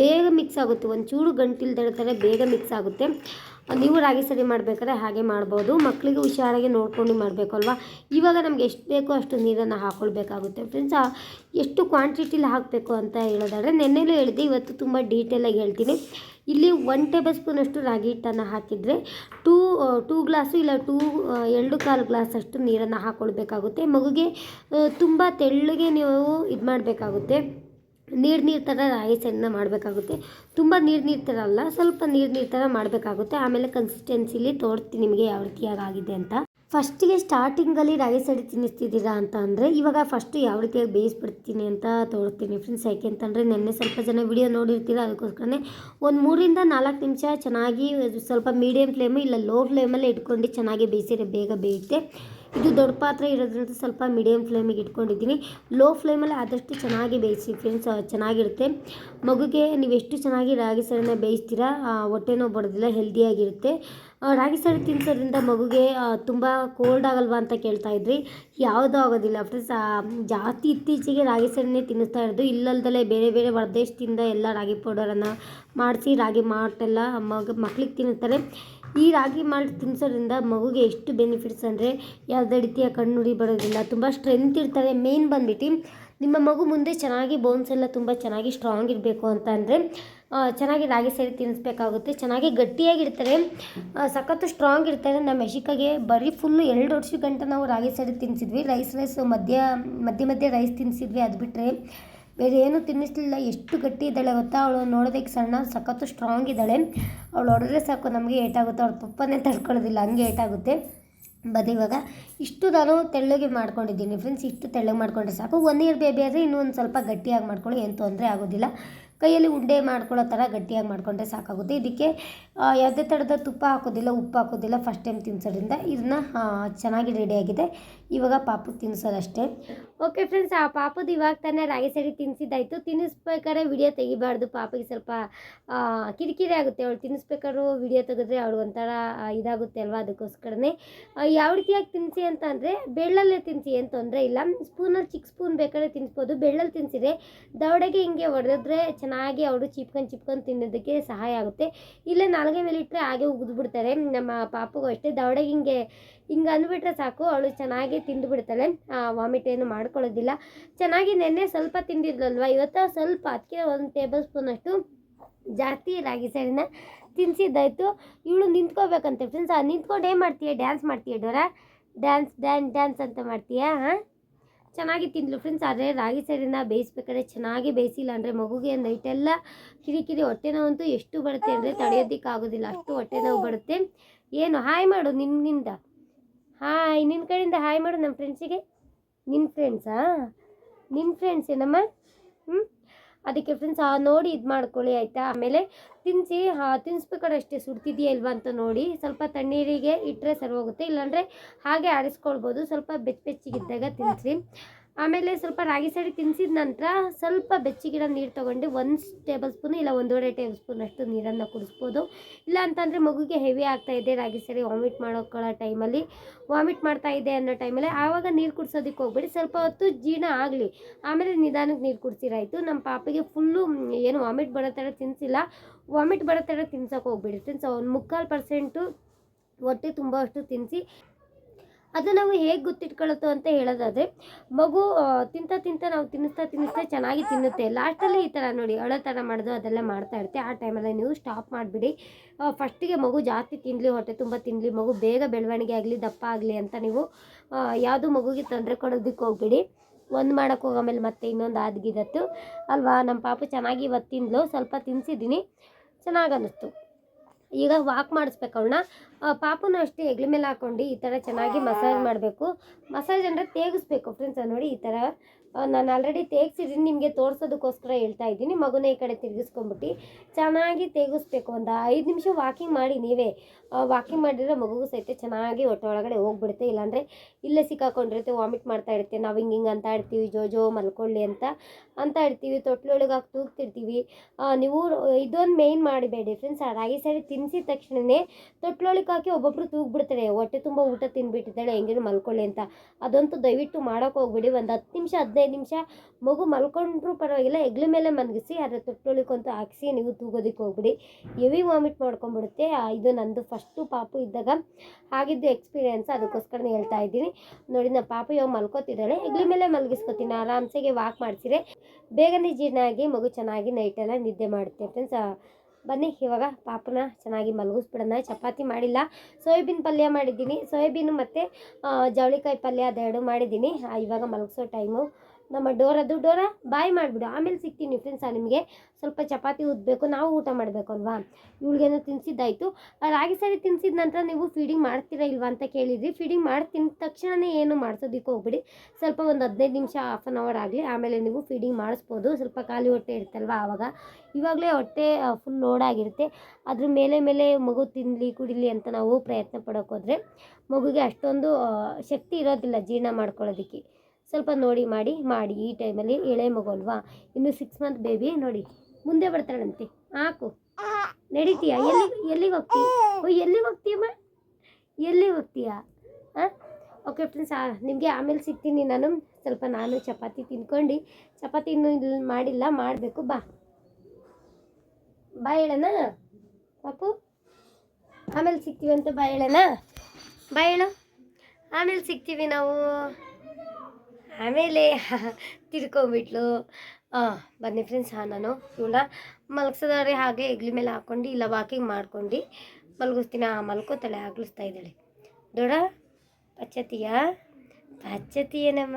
ಬೇಗ ಮಿಕ್ಸ್ ಆಗುತ್ತೆ. ಒಂಚೂರು ಗಂಟಿಲ್ದೇ ಥರ ಬೇಗ ಮಿಕ್ಸ್ ಆಗುತ್ತೆ. ನೀವು ರಾಗಿ ಸರಿ ಮಾಡಬೇಕಾದ್ರೆ ಹಾಗೆ ಮಾಡ್ಬೋದು. ಮಕ್ಕಳಿಗೆ ಹುಷಾರಾಗಿ ನೋಡ್ಕೊಂಡು ಮಾಡಬೇಕಲ್ವಾ ಇವಾಗ ನಮ್ಗೆ ಎಷ್ಟು ಬೇಕೋ ಅಷ್ಟು ನೀರನ್ನು ಹಾಕ್ಕೊಳ್ಬೇಕಾಗುತ್ತೆ ಫ್ರೆಂಡ್ಸ್ ಎಷ್ಟು ಕ್ವಾಂಟಿಟಿಲಿ ಹಾಕಬೇಕು ಅಂತ ಹೇಳೋದಾದರೆ, ನೆನ್ನೆಲೂ ಹೇಳಿದೆ ಇವತ್ತು ತುಂಬ ಡೀಟೇಲಾಗಿ ಹೇಳ್ತೀನಿ. ಇಲ್ಲಿ ಒನ್ ಟೇಬಲ್ ಸ್ಪೂನಷ್ಟು ರಾಗಿ ಹಿಟ್ಟನ್ನು ಹಾಕಿದರೆ ಟೂ ಟೂ ಗ್ಲಾಸು ಇಲ್ಲ ಟೂ ಎರಡು ಕಾಲು ಗ್ಲಾಸ್ ಅಷ್ಟು ನೀರನ್ನು ಹಾಕ್ಕೊಳ್ಬೇಕಾಗುತ್ತೆ ಮಗುಗೆ ತುಂಬ ತೆಳ್ಳಗೆ ನೀವು ಇದು ಮಾಡಬೇಕಾಗುತ್ತೆ ನೀರು ನೀರು ಥರ ಸಣ್ಣ ಮಾಡಬೇಕಾಗುತ್ತೆ. ತುಂಬ ನೀರು ನೀರು ಥರ ಅಲ್ಲ, ಸ್ವಲ್ಪ ನೀರು ನೀರು ಥರ ಮಾಡಬೇಕಾಗುತ್ತೆ. ಆಮೇಲೆ ಕನ್ಸಿಸ್ಟೆನ್ಸಿಲಿ ತೋರಿಸ್ತೀನಿ ನಿಮಗೆ ಯಾವ ರೀತಿಯಾಗಿ ಆಗಿದೆ ಅಂತ. ಫಸ್ಟಿಗೆ ಸ್ಟಾರ್ಟಿಂಗಲ್ಲಿ ರಾಗಿ ಅಡಿ ತಿನ್ನಿಸ್ತಿದ್ದೀರಾ ಅಂತ ಅಂದರೆ, ಇವಾಗ ಫಸ್ಟು ಯಾವ ರೀತಿಯಾಗಿ ಬೇಯಿಸ್ಬಿಡ್ತೀನಿ ಅಂತ ತೋರಿಸ್ತೀನಿ ಫ್ರೆಂಡ್ಸ್. ಯಾಕೆ ಅಂತಂದರೆ, ನೆನ್ನೆ ಸ್ವಲ್ಪ ಜನ ವಿಡಿಯೋ ನೋಡಿರ್ತೀರ, ಅದಕ್ಕೋಸ್ಕರನೇ ಒಂದು ಮೂರಿಂದ ನಾಲ್ಕು ನಿಮಿಷ ಚೆನ್ನಾಗಿ ಸ್ವಲ್ಪ ಮೀಡಿಯಮ್ ಫ್ಲೇಮು ಇಲ್ಲ ಲೋ ಫ್ಲೇಮಲ್ಲಿ ಇಟ್ಕೊಂಡು ಚೆನ್ನಾಗಿ ಬೇಯಿಸಿದ್ರೆ ಬೇಗ ಬೇಯುತ್ತೆ. ಇದು ದೊಡ್ಡ ಪಾತ್ರೆ ಇರೋದ್ರಿಂದ ಸ್ವಲ್ಪ ಮೀಡಿಯಮ್ ಫ್ಲೇಮಿಗೆ ಇಟ್ಕೊಂಡಿದ್ದೀನಿ. ಲೋ ಫ್ಲೇಮಲ್ಲಿ ಆದಷ್ಟು ಚೆನ್ನಾಗಿ ಬೇಯಿಸಿ ಫ್ರೆಂಡ್ಸ್ ಚೆನ್ನಾಗಿರುತ್ತೆ. ಮಗುಗೆ ನೀವು ಎಷ್ಟು ಚೆನ್ನಾಗಿ ರಾಗಿ ಸೈಡನ್ನ ಬೇಯಿಸ್ತೀರಾ ಹೊಟ್ಟೆನೋ ಬಡೋದಿಲ್ಲ ಹೆಲ್ದಿಯಾಗಿರುತ್ತೆ. ರಾಗಿ ಸರಿ ತಿನ್ಸೋದ್ರಿಂದ ಮಗುಗೆ ತುಂಬ ಕೋಲ್ಡ್ ಆಗಲ್ವಾ ಅಂತ ಕೇಳ್ತಾ ಇದ್ರಿ. ಯಾವುದೂ ಆಗೋದಿಲ್ಲ. ಫ್ರೆಂಡ್ಸ್ ಜಾಸ್ತಿ ಇತ್ತೀಚೆಗೆ ರಾಗಿ ಸರಿನೇ ತಿನ್ನಿಸ್ತಾ ಇರೋದು. ಇಲ್ಲಲ್ದಲೇ ಬೇರೆ ಬೇರೆ ಹೊರದೇಶದಿಂದ ಎಲ್ಲ ರಾಗಿ ಪೌಡರನ್ನು ಮಾಡಿಸಿ ರಾಗಿ ಮಾಲ್ಟೆಲ್ಲ ಮಗ, ಮಕ್ಳಿಗೆ ತಿನ್ನಿಸ್ತಾರೆ ಈ ರಾಗಿ ಮಾಲ್ಟ್ ತಿನ್ನಿಸೋದ್ರಿಂದ ಮಗುಗೆ ಎಷ್ಟು ಬೆನಿಫಿಟ್ಸ್ ಅಂದರೆ ಯಾವುದೇ ರೀತಿಯ ಕಣ್ಣುಡಿ ಬರೋದಿಲ್ಲ. ತುಂಬ ಸ್ಟ್ರೆಂತ್ ಇರ್ತಾರೆ. ಮೇನ್ ಬಂದ್ಬಿಟ್ಟು ನಿಮ್ಮ ಮಗು ಮುಂದೆ ಚೆನ್ನಾಗಿ ಬೋನ್ಸ್ ಎಲ್ಲ ತುಂಬ ಚೆನ್ನಾಗಿ ಸ್ಟ್ರಾಂಗ್ ಇರಬೇಕು ಅಂತ ಅಂದರೆ ಚೆನ್ನಾಗಿ ರಾಗಿ ಸೇರಿ ತಿನ್ನಿಸ್ಬೇಕಾಗುತ್ತೆ. ಚೆನ್ನಾಗಿ ಗಟ್ಟಿಯಾಗಿರ್ತಾರೆ ಸಖತ್ತು ಸ್ಟ್ರಾಂಗ್ ಇರ್ತಾರೆ ನಮ್ಮ ಯಶಿಕಾಗೆ ಬರೀ ಫುಲ್ಲು ಎರಡು ವರ್ಷ ಗಂಟೆ ನಾವು ರಾಗಿ ಸೇರಿ ತಿನ್ನಿಸಿದ್ವಿ. ರೈಸ್ ರೈಸ್ ಮಧ್ಯ, ಮಧ್ಯೆ ಮಧ್ಯೆ ರೈಸ್ ತಿನ್ನಿಸಿದ್ವಿ. ಅದು ಬಿಟ್ಟರೆ ಬೇರೆ ಏನೂ ತಿನ್ನಿಸ್ಲಿಲ್ಲ. ಎಷ್ಟು ಗಟ್ಟಿ ಇದ್ದಾಳೆ ಗೊತ್ತಾ? ಅವಳು ನೋಡೋದಕ್ಕೆ ಸಣ್ಣ, ಸಖತ್ತು ಸ್ಟ್ರಾಂಗ್ ಇದ್ದಾಳೆ. ಅವಳು ಹೊಡೆದ್ರೆ ಸಾಕು. ನಮಗೆ ಏಟಾಗುತ್ತೆ. ಅವ್ಳ ಪಪ್ಪನೇ ತಡ್ಕೊಳ್ಳೋದಿಲ್ಲ. ಹಂಗೆ ಏಟಾಗುತ್ತೆ. ಬರೀ ಇವಾಗ ಇಷ್ಟು ನಾನು ತೆಳ್ಳಗೆ ಮಾಡ್ಕೊಂಡಿದ್ದೀನಿ ಫ್ರೆಂಡ್ಸ್ ಇಷ್ಟು ತೆಳ್ಳಗೆ ಮಾಡ್ಕೊಂಡ್ರೆ ಸಾಕು. ಒನ್ ಇಯರ್ ಬೇಬಿ ಆದರೆ ಇನ್ನೂ ಒಂದು ಸ್ವಲ್ಪ ಗಟ್ಟಿಯಾಗಿ ಮಾಡ್ಕೊಳ್ಳಿ, ಏನು ತೊಂದರೆ ಆಗೋದಿಲ್ಲ. ಕೈಯಲ್ಲಿ ಉಂಡೆ ಮಾಡ್ಕೊಳ್ಳೋ ಥರ ಗಟ್ಟಿಯಾಗಿ ಮಾಡ್ಕೊಂಡ್ರೆ ಸಾಕಾಗುತ್ತೆ. ಇದಕ್ಕೆ ಯಾವುದೇ ಥರದ ತುಪ್ಪ ಹಾಕೋದಿಲ್ಲ, ಉಪ್ಪು ಹಾಕೋದಿಲ್ಲ ಫಸ್ಟ್ ಟೈಮ್ ತಿನ್ಸೋದ್ರಿಂದ. ಇದನ್ನ ಚೆನ್ನಾಗಿ ರೆಡಿಯಾಗಿದೆ ಇವಾಗ ಪಾಪು ತಿನ್ಸೋದಷ್ಟೇ. ಓಕೆ ಫ್ರೆಂಡ್ಸ್ ಆ ಪಾಪದು ಇವಾಗ ತಾನೇ ರಾಗಿ ಸರಿ ತಿನ್ಸಿದ್ದಾಯಿತು. ತಿನ್ನಿಸ್ಬೇಕಾದ್ರೆ ವಿಡಿಯೋ ತೆಗಿಬಾರ್ದು. ಪಾಪಿಗೆ ಸ್ವಲ್ಪ ಕಿರಿಕಿರಿ ಆಗುತ್ತೆ. ಅವಳು ತಿನ್ನಿಸ್ಬೇಕಾದ್ರೂ ವಿಡಿಯೋ ತೆಗೆದ್ರೆ ಅವಳು ಒಂಥರ ಇದಾಗುತ್ತೆ ಅಲ್ವಾ ಅದಕ್ಕೋಸ್ಕರನೇ. ಯಾವ ರೀತಿಯಾಗಿ ತಿನ್ನಿಸಿ ಅಂತ ಅಂದರೆ, ಬೆಳ್ಳಲ್ಲೇ ತಿನ್ನಿಸಿ ಏನು ತೊಂದರೆ ಇಲ್ಲ. ಸ್ಪೂನಲ್ಲಿ ಚಿಕ್ಕ ಸ್ಪೂನ್ ಬೇಕಾದ್ರೆ ತಿನ್ನಿಸ್ಬೋದು ಬೆಳ್ಳಲ್ಲಿ ತಿನ್ನಿಸಿದ್ರೆ ದವಡೆಗೆ ಹಿಂಗೆ ಹೊಡೆದ್ರೆ ಚೆನ್ನಾಗಿ ಅವಳು ಚಿಪ್ಕೊಂಡು ಚಿಪ್ಕೊಂಡು ತಿನ್ನೋದಕ್ಕೆ ಸಹಾಯ ಆಗುತ್ತೆ. ಇಲ್ಲೇ ನಾಲ್ಗೆ ಮೇಲೆ ಇಟ್ಟರೆ ಹಾಗೆ ಉಗಿದ್ಬಿಡ್ತಾರೆ. ನಮ್ಮ ಪಾಪಗೂ ಅಷ್ಟೇ ದವಡೆಗೆ ಹಿಂಗೆ ಹಿಂಗೆ ಅಂದ್ಬಿಟ್ರೆ ಸಾಕು, ಅವಳು ಚೆನ್ನಾಗಿ ತಿಂದು ಬಿಡ್ತಾಳೆ ವಾಮಿಟ್ ಏನು ಮಾಡ್ಕೊಳ್ಳೋದಿಲ್ಲ. ಚೆನ್ನಾಗಿ ನೆನ್ನೆ ಸ್ವಲ್ಪ ತಿಂದಿದ್ಲಲ್ವ? ಇವತ್ತು ಸ್ವಲ್ಪ ಅದಕ್ಕೆ ಒಂದು ಟೇಬಲ್ ಸ್ಪೂನಷ್ಟು ಜಾಸ್ತಿ ರಾಗಿ ಸರಿನ ತಿನ್ಸಿದ್ದಾಯ್ತು. ಇವಳು ನಿಂತ್ಕೋಬೇಕಂತೆ ಫ್ರೆಂಡ್ಸ್ ಆ, ನಿಂತ್ಕೊಂಡು ಏನು ಮಾಡ್ತೀಯ? ಡ್ಯಾನ್ಸ್ ಮಾಡ್ತೀಯ ಡೋರ? ಡ್ಯಾನ್ಸ್ ಡ್ಯಾನ್ ಡ್ಯಾನ್ಸ್ ಅಂತ ಮಾಡ್ತೀಯಾ ಹಾಂ ಚೆನ್ನಾಗಿ ತಿಂದ್ಲು ಫ್ರೆಂಡ್ಸ್ ಆದರೆ ರಾಗಿ ಸರಿನ ಬೇಯಿಸ್ಬೇಕಾದ್ರೆ ಚೆನ್ನಾಗಿ ಬೇಯಿಸಿಲ್ಲ ಅಂದರೆ ಮಗುಗೆ ನೈಟೆಲ್ಲ ಕಿರಿಕಿರಿ ಹೊಟ್ಟೆ ನೋವಂತೂ ಎಷ್ಟು ಬರುತ್ತೆ ಅಂದರೆ ತಡೆಯೋದಿಕ್ಕೆ ಆಗೋದಿಲ್ಲ ಅಷ್ಟು ಹೊಟ್ಟೆ ನೋವು ಬರುತ್ತೆ. ಏನು, ಹಾಯ್ ಮಾಡು ನಿನ್ನಿಂದ. ಹಾಯ್ ನಿನ್ನ ಕಡೆಯಿಂದ ಹಾಯ್ ಮಾಡು ನಮ್ಮ ಫ್ರೆಂಡ್ಸಿಗೆ ನಿನ್ನ ಫ್ರೆಂಡ್ಸಾ ನಿನ್ನ ಫ್ರೆಂಡ್ಸ್ ಏನಮ್ಮ? ಹ್ಞೂ ಅದಕ್ಕೆ ಫ್ರೆಂಡ್ಸ್ ನೋಡಿ ಇದು ಮಾಡ್ಕೊಳ್ಳಿ, ಆಯಿತಾ? ಆಮೇಲೆ ತಿನ್ನಿಸಿ ತಿನ್ನಿಸ್ಬೇಕಾದ್ರೆ ಅಷ್ಟೇ ಸುಡ್ತಿದೆಯಾ ಇಲ್ವಾ ಅಂತ ನೋಡಿ. ಸ್ವಲ್ಪ ತಣ್ಣೀರಿಗೆ ಇಟ್ಟರೆ ಸರಿ ಹೋಗುತ್ತೆ ಇಲ್ಲಾಂದರೆ ಹಾಗೆ ಆರಿಸ್ಕೊಳ್ಬೋದು. ಸ್ವಲ್ಪ ಬೆಚ್ಚ ಬೆಚ್ಚಗಿದ್ದಾಗ ತಿನ್ನಿಸಿ ಆಮೇಲೆ ಸ್ವಲ್ಪ ರಾಗಿ ಸೈಡಿ ತಿನ್ನಿಸಿದ ನಂತರ ಸ್ವಲ್ಪ ಬೆಚ್ಚಗಿರೋ ನೀರು ತೊಗೊಂಡು ಒಂದು ಟೇಬಲ್ ಸ್ಪೂನು ಇಲ್ಲ ಒಂದೂವರೆ ಟೇಬಲ್ ಸ್ಪೂನ್ ಅಷ್ಟು ನೀರನ್ನು ಕುಡಿಸ್ಬೋದು. ಇಲ್ಲ ಅಂತಂದರೆ ಮಗುಗೆ ಹೆವಿ ಆಗ್ತಾ ಇದೆ ರಾಗಿ ಸರಿ ವಾಮಿಟ್ ಮಾಡೋಕೊಳ್ಳೋ ಟೈಮಲ್ಲಿ. ವಾಮಿಟ್ ಮಾಡ್ತಾ ಇದೆ ಅನ್ನೋ ಟೈಮಲ್ಲಿ ಆವಾಗ ನೀರು ಕುಡಿಸೋದಕ್ಕೆ ಹೋಗ್ಬೇಡಿ. ಸ್ವಲ್ಪ ಹೊತ್ತು ಜೀರ್ಣ ಆಗಲಿ. ಆಮೇಲೆ ನಿಧಾನಕ್ಕೆ ನೀರು ಕುಡಿಸಿರಾಯಿತು ನಮ್ಮ ಪಾಪಿಗೆ ಫುಲ್ಲು ಏನು ವಾಮಿಟ್ ಬರೋ ಥರ ತಿನ್ನಿಸಿಲ್ಲ ವಾಮಿಟ್ ಬರೋ ಥರ ತಿನ್ಸೋಕೆ ಹೋಗ್ಬಿಡಿ ಫ್ರೆಂಡ್ಸ್ ಒಂದು ಮುಕ್ಕಾಲು ಪರ್ಸೆಂಟು ಹೊಟ್ಟೆ ತುಂಬ ಅಷ್ಟು ತಿನ್ನಿಸಿ ಅದು ನಾವು ಹೇಗೆ ಗೊತ್ತಿಟ್ಕೊಳ್ಳುತ್ತೋ ಅಂತ ಹೇಳೋದಾದರೆ, ಮಗು ತಿಂತ ತಿಂತ ನಾವು ತಿನ್ನಿಸ್ತಾ ತಿನ್ನಿಸ್ತಾ ಚೆನ್ನಾಗಿ ತಿನ್ನುತ್ತೆ. ಲಾಸ್ಟಲ್ಲಿ ಈ ಥರ ನೋಡಿ ಅಳೋ ಥರ ಮಾಡೋದು ಅದೆಲ್ಲ ಮಾಡ್ತಾ ಇರುತ್ತೆ. ಆ ಟೈಮಲ್ಲಿ ನೀವು ಸ್ಟಾಪ್ ಮಾಡಿಬಿಡಿ. ಫಸ್ಟಿಗೆ ಮಗು ಜಾಸ್ತಿ ತಿನ್ನಲಿ ಹೊಟ್ಟೆ ತುಂಬ ತಿನ್ನಲಿ ಮಗು ಬೇಗ ಬೆಳವಣಿಗೆ ಆಗಲಿ, ದಪ್ಪ ಆಗಲಿ ಅಂತ ನೀವು ಯಾವುದು ಮಗುಗೆ ತೊಂದರೆ ಕೊಡೋದಕ್ಕೆ ಹೋಗ್ಬೇಡಿ. ಒಂದು ಮಾಡೋಕ್ಕೆ ಆಮೇಲೆ ಮತ್ತೆ ಇನ್ನೊಂದು ಆದ್ಗಿದತ್ತು ಅಲ್ವಾ? ನಮ್ಮ ಪಾಪು ಚೆನ್ನಾಗಿ ಇವತ್ತು ತಿಂದ್ಲು, ಸ್ವಲ್ಪ ತಿನ್ನಿಸಿದ್ದೀನಿ ಚೆನ್ನಾಗಿ ಅನ್ನಿಸ್ತು. ಈಗ ವಾಕ್ ಮಾಡಿಸ್ಬೇಕು ಅವಳನ್ನ. ಪಾಪುನ ಅಷ್ಟೇ ಹೆಗ್ಲ ಮೇಲೆ ಹಾಕೊಂಡು ಈ ಥರ ಚೆನ್ನಾಗಿ ಮಸಾಜ್ ಮಾಡಬೇಕು. ಮಸಾಜ್ ಅಂದರೆ ತೇಗಿಸ್ಬೇಕು ಫ್ರೆಂಡ್ಸ್ ನೋಡಿ ಈ ಥರ ನಾನು ಆಲ್ರೆಡಿ ತೇಗ್ಸಿದ್ದೀನಿ, ನಿಮಗೆ ತೋರಿಸೋದಕ್ಕೋಸ್ಕರ ಹೇಳ್ತಾ ಇದ್ದೀನಿ. ಮಗುನ ಈ ಕಡೆ ತಿರುಗಿಸ್ಕೊಂಬಿಟ್ಟು ಚೆನ್ನಾಗಿ ತೇಗಿಸ್ಬೇಕು. ಒಂದು ಐದು ನಿಮಿಷ ವಾಕಿಂಗ್ ಮಾಡಿ ನೀವೇ. ವಾಕಿಂಗ್ ಮಾಡಿದರೆ ಮಗುಗೂ ಸಹಿತ ಚೆನ್ನಾಗಿ ಹೊಟ್ಟೆ ಒಳಗಡೆ ಹೋಗ್ಬಿಡುತ್ತೆ. ಇಲ್ಲಾಂದರೆ ಇಲ್ಲೇ ಸಿಕ್ಕಾಕೊಂಡಿರುತ್ತೆ ವಾಮಿಟ್ ಮಾಡ್ತಾ ಇರುತ್ತೆ. ನಾವು ಹಿಂಗೆ ಹಿಂಗೆ ಅಂತ ಇರ್ತೀವಿ ಜೋ ಜೋ, ಮಲ್ಕೊಳ್ಳಿ ಅಂತ ಅಂತ ಇರ್ತೀವಿ ತೊಟ್ಲೊಳಗೆ ಹಾಕಿ ತೂಗ್ತಿರ್ತೀವಿ ನೀವು ಇದೊಂದು ಮೇಯ್ನ್ ಮಾಡಿಬೇಡಿ ಫ್ರೆಂಡ್ಸ್ ಆ ರಾಗಿ ಸರಿ ತಿನ್ಸಿದ ತಕ್ಷಣವೇ ತೊಟ್ಲೊಳಗೆ ಹಾಕಿ ಒಬ್ಬೊಬ್ರು ತೂಗ್ಬಿಡ್ತಾರೆ. ಹೊಟ್ಟೆ ತುಂಬ ಊಟ ತಿನ್ಬಿಟ್ಟಿದ್ದಾಳೆ, ಹೆಂಗೇನು ಮಲ್ಕೊಳ್ಳಿ ಅಂತ. ಅದಂತೂ ದಯವಿಟ್ಟು ಮಾಡೋಕೆ ಹೋಗ್ಬಿಡಿ. ಒಂದು ಹತ್ತು ನಿಮಿಷ ನಿಮಿಷ ಮಗು ಮಲ್ಕೊಂಡ್ರೂ ಪರವಾಗಿಲ್ಲ, ಹೆಗ್ಲ ಮೇಲೆ ಮಲಗಿಸಿ ಅದರ ತೊಟ್ಟೊಳಿಗಂತೂ ಹಾಕಿಸಿ ನೀವು ತೂಗೋದಕ್ಕೆ ಹೋಗ್ಬಿಡಿ. ಹೆವಿ ವಾಮಿಟ್ ಮಾಡ್ಕೊಂಡ್ಬಿಡುತ್ತೆ. ಇದು ನಂದು ಫಸ್ಟು ಪಾಪು ಇದ್ದಾಗ ಆಗಿದ್ದು ಎಕ್ಸ್ಪೀರಿಯೆನ್ಸ್ ಅದಕ್ಕೋಸ್ಕರ ಹೇಳ್ತಾ ಇದ್ದೀನಿ. ನೋಡಿ ನಮ್ಮ ಪಾಪು ಇವಾಗ ಮಲ್ಕೋತಿದ್ದಾಳೆ. ಹೆಗ್ಲ ಮೇಲೆ ಮಲಗಿಸ್ಕೊತೀನಿ. ಆರಾಮ್ಸೆಗೆ ವಾಕ್ ಮಾಡಿಸಿದ್ರೆ ಬೇಗನೆ ಜೀರ್ಣ ಆಗಿ ಮಗು ಚೆನ್ನಾಗಿ ನೈಟೆಲ್ಲ ನಿದ್ದೆ ಮಾಡುತ್ತೆ ಫ್ರೆಂಡ್ಸ್ ಬನ್ನಿ, ಇವಾಗ ಪಾಪನ ಚೆನ್ನಾಗಿ ಮಲಗಿಸ್ಬಿಡೋಣ. ಚಪಾತಿ ಮಾಡಿಲ್ಲ. ಸೋಯಾಬೀನ್ ಪಲ್ಯ ಮಾಡಿದ್ದೀನಿ. ಸೋಯಾಬೀನು ಮತ್ತು ಜವಳಿಕಾಯಿ ಪಲ್ಯ ಅದೆರಡು ಮಾಡಿದ್ದೀನಿ. ಇವಾಗ ಮಲಗಿಸೋ ಟೈಮು ನಮ್ಮ ಡೋರದು ಡೋರ ಬಾಯ್ ಮಾಡಿಬಿಡು. ಆಮೇಲೆ ಸಿಗ್ತೀನಿ ಫ್ರೆಂಡ್ಸ ನಿಮಗೆ. ಸ್ವಲ್ಪ ಚಪಾತಿ ಉದ್ಬೇಕು, ನಾವು ಊಟ ಮಾಡಬೇಕು ಅಲ್ವಾ? ಇವ್ಳಿಗೇನೋ ತಿನ್ಸಿದ್ದಾಯಿತು. ರಾಗಿ ಸರಿ ತಿನ್ಸಿದ ನಂತರ ನೀವು ಫೀಡಿಂಗ್ ಮಾಡ್ತೀರಾ ಇಲ್ವಾ ಅಂತ ಕೇಳಿದ್ರಿ. ಫೀಡಿಂಗ್ ಮಾಡಿ ತಿಂದ ತಕ್ಷಣವೇ ಏನು ಮಾಡಿಸೋದಕ್ಕೆ ಹೋಗ್ಬಿಡಿ. ಸ್ವಲ್ಪ ಒಂದು ಹದಿನೈದು ನಿಮಿಷ ಹಾಫ್ ಆನ್ ಅವರ್ ಆಗಲಿ, ಆಮೇಲೆ ನೀವು ಫೀಡಿಂಗ್ ಮಾಡಿಸ್ಬೋದು. ಸ್ವಲ್ಪ ಖಾಲಿ ಹೊಟ್ಟೆ ಇರುತ್ತಲ್ವ ಆವಾಗ? ಇವಾಗಲೇ ಹೊಟ್ಟೆ ಫುಲ್ ಲೋಡ್ ಆಗಿರುತ್ತೆ. ಅದ್ರ ಮೇಲೆ ಮೇಲೆ ಮಗು ತಿನ್ನಲಿ ಕುಡಿಲಿ ಅಂತ ನಾವು ಪ್ರಯತ್ನ ಪಡೋಕ್ಕೋದ್ರೆ ಮಗುಗೆ ಅಷ್ಟೊಂದು ಶಕ್ತಿ ಇರೋದಿಲ್ಲ ಜೀರ್ಣ ಮಾಡ್ಕೊಳ್ಳೋದಕ್ಕೆ. ಸ್ವಲ್ಪ ನೋಡಿ ಮಾಡಿ ಮಾಡಿ. ಈ ಟೈಮಲ್ಲಿ ಎಳೆ ಮಗು ಅಲ್ವಾ ಇನ್ನು ಸಿಕ್ಸ್ ಮಂತ್ ಬೇಬಿ ನೋಡಿ. ಮುಂದೆ ಬರ್ತಾಳಂತೆ. ಹಾಕು. ನಡೀತೀಯಾ? ಎಲ್ಲಿ, ಎಲ್ಲಿಗೆ ಹೋಗ್ತೀಯ ಓ, ಎಲ್ಲಿಗೆ ಹೋಗ್ತೀಯಮ್ಮ? ಎಲ್ಲಿಗೆ ಹೋಗ್ತೀಯಾ? ಹಾಂ ಓಕೆ ಫ್ರೆಂಡ್ಸ್ ನಿಮಗೆ ಆಮೇಲೆ ಸಿಗ್ತೀನಿ ನಾನು. ಸ್ವಲ್ಪ ನಾನು ಚಪಾತಿ ತಿನ್ಕೊಂಡು, ಚಪಾತಿ ಇನ್ನೂ ಇಲ್ಲಿ ಮಾಡಿಲ್ಲ, ಮಾಡಬೇಕು. ಬಾ. ಬಾ ಹೇಳೋಣ ಪಾಪು ಆಮೇಲೆ ಸಿಗ್ತೀವಿ ಅಂತ ಬಾ ಹೇಳೋಣ ಬಾ ಹೇಳು ಆಮೇಲೆ ಸಿಗ್ತೀವಿ ನಾವು. ಆಮೇಲೆ ತಿರ್ಕೊಂಬಿಟ್ಲು. ಬನ್ನಿ ಫ್ರೆಂಡ್ಸ್ ಹಾಂ ನಾನು ಇವನ್ನ ಮಲಗ್ಸೋದಾದ್ರೆ ಹಾಗೆ ಹೆಗ್ಲಿ ಮೇಲೆ ಹಾಕ್ಕೊಂಡು ಇಲ್ಲ ವಾಕಿಂಗ್ ಮಾಡ್ಕೊಂಡು ಮಲಗಿಸ್ತೀನಿ. ಆ ಮಲ್ಕೋತಾಳೆ ಆಗ್ಲಿಸ್ತಾ ಇದ್ದಾಳೆ. ದೊಡ ಪಚ್ಚತಿಯ? ಪಚ್ಚತಿಯ ನಮ್ಮ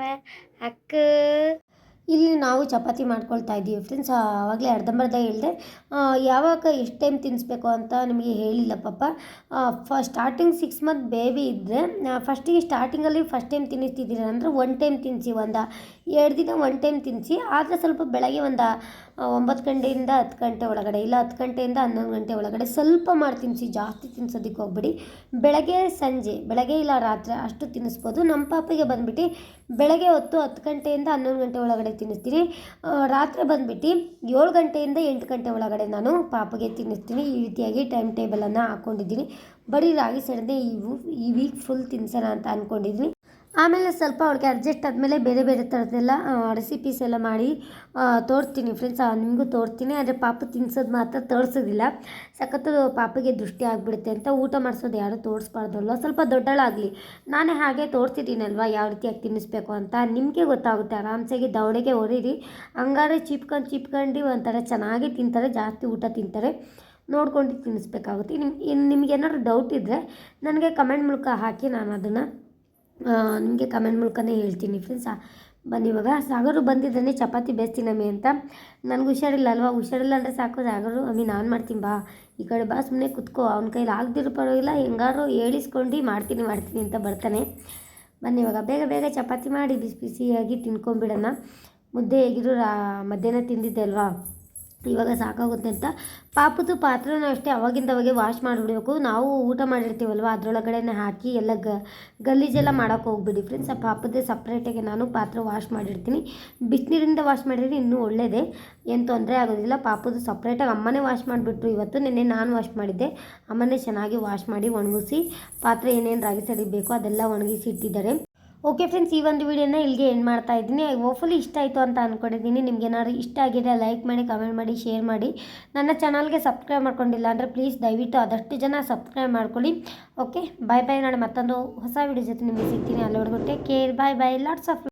ಅಕ್ಕ ಇಲ್ಲಿ ನಾವು ಚಪಾತಿ ಮಾಡ್ಕೊಳ್ತಾ ಇದ್ದೀವಿ ಫ್ರೆಂಡ್ಸ್ ಆವಾಗಲೇ ಅರ್ಧಂಬರ್ಧ ಹೇಳಿದೆ. ಯಾವಾಗ ಎಷ್ಟು ಟೈಮ್ ತಿನ್ನಿಸ್ಬೇಕು ಅಂತ ನಿಮಗೆ ಹೇಳಿಲ್ಲ ಪಾಪ. ಫ ಸ್ಟಾರ್ಟಿಂಗ್ ಸಿಕ್ಸ್ ಮಂತ್ ಬೇಬಿ ಇದ್ದರೆ ಫಸ್ಟಿಗೆ ಸ್ಟಾರ್ಟಿಂಗಲ್ಲಿ ಫಸ್ಟ್ ಟೈಮ್ ತಿನ್ನಿಸ್ತಿದ್ದೀರ ಅಂದರೆ ಒನ್ ಟೈಮ್ ತಿನ್ನಿಸಿ ಒಂದು. ಎರಡು ದಿನ ಒನ್ ಟೈಮ್ ತಿನ್ನಿಸಿ ಆದರೆ ಸ್ವಲ್ಪ ಬೆಳಗ್ಗೆ ಒಂದು ಒಂಬತ್ತು ಗಂಟೆಯಿಂದ ಹತ್ತು ಗಂಟೆ ಒಳಗಡೆ, ಇಲ್ಲ ಹತ್ತು ಗಂಟೆಯಿಂದ ಹನ್ನೊಂದು ಗಂಟೆ ಒಳಗಡೆ ಸ್ವಲ್ಪ ಮಾಡಿ ತಿನ್ನಿಸಿ ಜಾಸ್ತಿ ತಿನ್ಸೋದಕ್ಕೆ ಹೋಗಬೇಡಿ. ಬೆಳಗ್ಗೆ, ಸಂಜೆ, ಬೆಳಗ್ಗೆ ಇಲ್ಲ ರಾತ್ರಿ ಅಷ್ಟು ತಿನ್ನಿಸ್ಬೋದು ನಮ್ಮ ಪಾಪಿಗೆ ಬಂದುಬಿಟ್ಟು ಬೆಳಗ್ಗೆ ಹೊತ್ತು ಹತ್ತು ಗಂಟೆಯಿಂದ ಹನ್ನೊಂದು ಗಂಟೆ ಒಳಗಡೆ ತಿನ್ನಿಸ್ತೀನಿ. ರಾತ್ರಿ ಬಂದುಬಿಟ್ಟು ಏಳು ಗಂಟೆಯಿಂದ ಎಂಟು ಗಂಟೆ ಒಳಗಡೆ ನಾನು ಪಾಪಗೆ ತಿನ್ನಿಸ್ತೀನಿ. ಈ ರೀತಿಯಾಗಿ ಟೈಮ್ ಟೇಬಲನ್ನು ಹಾಕ್ಕೊಂಡಿದ್ದೀನಿ ಬರೀ ರಾಗಿ ಸಣ್ಣದೇ ಈ ಈ ವೀಕ್ ಫುಲ್ ತಿನ್ನಿಸೋಣ ಅಂತ ಅಂದ್ಕೊಂಡಿದ್ದೀನಿ ಆಮೇಲೆ ಸ್ವಲ್ಪ ಅವ್ಳಿಗೆ ಅಡ್ಜಸ್ಟ್ ಆದಮೇಲೆ ಬೇರೆ ಬೇರೆ ಥರದ್ದೆಲ್ಲ ರೆಸಿಪೀಸ್ ಎಲ್ಲ ಮಾಡಿ ತೋರಿಸ್ತೀನಿ ಫ್ರೆಂಡ್ಸ್ ನಿಮಗೂ ತೋರಿಸ್ತೀನಿ. ಆದರೆ ಪಾಪ ತಿನ್ಸೋದು ಮಾತ್ರ ತೋರಿಸೋದಿಲ್ಲ. ಸಖತ್ತು ಪಾಪಿಗೆ ದೃಷ್ಟಿ ಆಗಿಬಿಡುತ್ತೆ ಅಂತ ಊಟ ಮಾಡಿಸೋದು ಯಾರು ತೋರಿಸ್ಬಾರ್ದಲ್ವ? ಸ್ವಲ್ಪ ದೊಡ್ಡಳಾಗಲಿ ನಾನೇ ಹಾಗೆ ತೋರಿಸಿದ್ದೀನಲ್ವ? ಯಾವ ರೀತಿಯಾಗಿ ತಿನ್ನಿಸ್ಬೇಕು ಅಂತ? ನಿಮಗೆ ಗೊತ್ತಾಗುತ್ತೆ. ಆರಾಮ್ಸಾಗಿ ದವಡೆಗೆ ಹೊರೀರಿ ಹಂಗಾರೆ ಚಿಪ್ಕೊಂಡು ಚಿಪ್ಕೊಂಡು ಒಂಥರ ಚೆನ್ನಾಗಿ ತಿಂತಾರೆ, ಜಾಸ್ತಿ ಊಟ ತಿಂತಾರೆ. ನೋಡ್ಕೊಂಡು ತಿನ್ನಿಸ್ಬೇಕಾಗುತ್ತೆ. ನಿಮ್ಗೆ ನಿಮ್ಗೆ ಏನಾದ್ರು ಡೌಟ್ ಇದ್ದರೆ ನನಗೆ ಕಮೆಂಟ್ ಮೂಲಕ ಹಾಕಿ ನಾನು ಅದನ್ನು ನಿಮಗೆ ಕಮೆಂಟ್ ಮೂಲಕನೇ ಹೇಳ್ತೀನಿ ಫ್ರೆಂಡ್ಸ್ ಬನ್ನಿ ಇವಾಗ. ಸಾಗರು ಬಂದಿದ್ದಾನೆ, ಚಪಾತಿ ಬೇಯಿಸ್ತೀನಮ್ಮಿ ಅಂತ. ನನಗೆ ಹುಷಾರಿಲ್ಲ ಅಲ್ವಾ? ಹುಷಾರಿಲ್ಲ ಅಂದರೆ ಸಾಕು. ಸಾಗರು, ಅಮ್ಮಿ ನಾನು ಮಾಡ್ತೀನಿ ಬಾ. ಈ ಕಡೆ ಬಾ ಸುಮ್ಮನೆ ಕುತ್ಕೋ. ಅವ್ನ ಕೈಲಿ ಆಗದಿರೋ ಪರವಾಗಿಲ್ಲ ಹೆಂಗಾರು ಹೇಳಿಸ್ಕೊಂಡು ಮಾಡ್ತೀನಿ ಮಾಡ್ತೀನಿ ಅಂತ ಬರ್ತಾನೆ. ಬನ್ನಿ ಇವಾಗ. ಬೇಗ ಬೇಗ ಚಪಾತಿ ಮಾಡಿ, ಬಿಸಿ, ಬಿಸಿಯಾಗಿ ತಿನ್ಕೊಂಬಿಡೋಣ ಮುದ್ದೆ ಹೇಗಿದ್ರು ರಾ, ಮಧ್ಯಾಹ್ನ ತಿಂದಿದ್ದೆ ಅಲ್ವಾ? ಇವಾಗ ಸಾಕಾಗುತ್ತೆ ಅಂತ. ಪಾಪದ್ದು ಪಾತ್ರನೂ ಅಷ್ಟೇ ಅವಾಗಿಂದ ಅವಾಗೆ ವಾಶ್ ಮಾಡಿಬಿಡ್ಬೇಕು ನಾವು ಊಟ ಮಾಡಿರ್ತೀವಲ್ವ? ಅದರೊಳಗಡೆನೆ ಹಾಕಿ ಎಲ್ಲ ಗ ಗಲೀಜೆಲ್ಲ ಮಾಡೋಕೆ ಹೋಗ್ಬಿಡಿ ಫ್ರೆಂಡ್ಸ್ ಆ ಪಾಪದ್ದೇ ಸಪ್ರೇಟಾಗಿ ನಾನು ಪಾತ್ರೆ ವಾಶ್ ಮಾಡಿರ್ತೀನಿ. ಬಿಸಿನೀರಿಂದ ವಾಶ್ ಮಾಡಿದ್ರೆ ಇನ್ನೂ ಒಳ್ಳೆಯದೇ ಏನು ತೊಂದರೆ ಆಗೋದಿಲ್ಲ. ಪಾಪದ್ದು ಸಪ್ರೇಟಾಗಿ ಅಮ್ಮನೇ ವಾಶ್ ಮಾಡಿಬಿಟ್ರು. ಇವತ್ತು ನಿನ್ನೆ ನಾನು ವಾಶ್ ಮಾಡಿದ್ದೆ. ಅಮ್ಮನೇ ಚೆನ್ನಾಗಿ ವಾಶ್ ಮಾಡಿ ಒಣಗಿಸಿ, ಪಾತ್ರೆ ಏನೇನು ರಾಗಿ ಸಡಿಬೇಕು ಬೇಕೋ ಅದೆಲ್ಲ ಒಣಗಿಸಿ ಇಟ್ಟಿದ್ದಾರೆ. ಓಕೆ ಫ್ರೆಂಡ್ಸ್ ಈ ಒಂದು ವಿಡಿಯೋನ ಇಲ್ಲಿಗೆ ಎಂಡ್ ಮಾಡ್ತಾ ಇದ್ದೀನಿ. ಓಫುಲಿ ಇಷ್ಟ ಆಯಿತು ಅಂತ ಅಂದ್ಕೊಂಡಿದ್ದೀನಿ ನಿಮ್ಗೆ ಏನಾದ್ರು ಇಷ್ಟ ಆಗಿದೆ ಲೈಕ್ ಮಾಡಿ ಕಮೆಂಟ್ ಮಾಡಿ ಶೇರ್ ಮಾಡಿ. ನನ್ನ ಚಾನಲ್ಗೆ ಸಬ್ಸ್ಕ್ರೈಬ್ ಮಾಡ್ಕೊಂಡಿಲ್ಲ ಅಂದರೆ ಪ್ಲೀಸ್ ದಯವಿಟ್ಟು ಆದಷ್ಟು ಜನ ಸಬ್ಸ್ಕ್ರೈಬ್ ಮಾಡ್ಕೊಳ್ಳಿ. ಓಕೆ ಬಾಯ್ ಬಾಯ್ ನಾಳೆ ಮತ್ತೊಂದು ಹೊಸ ವಿಡಿಯೋ ಜೊತೆ ನಿಮಗೆ ಸಿಗ್ತೀನಿ. ಅಲ್ಲಿವರೆಗೂ take care bye bye lots of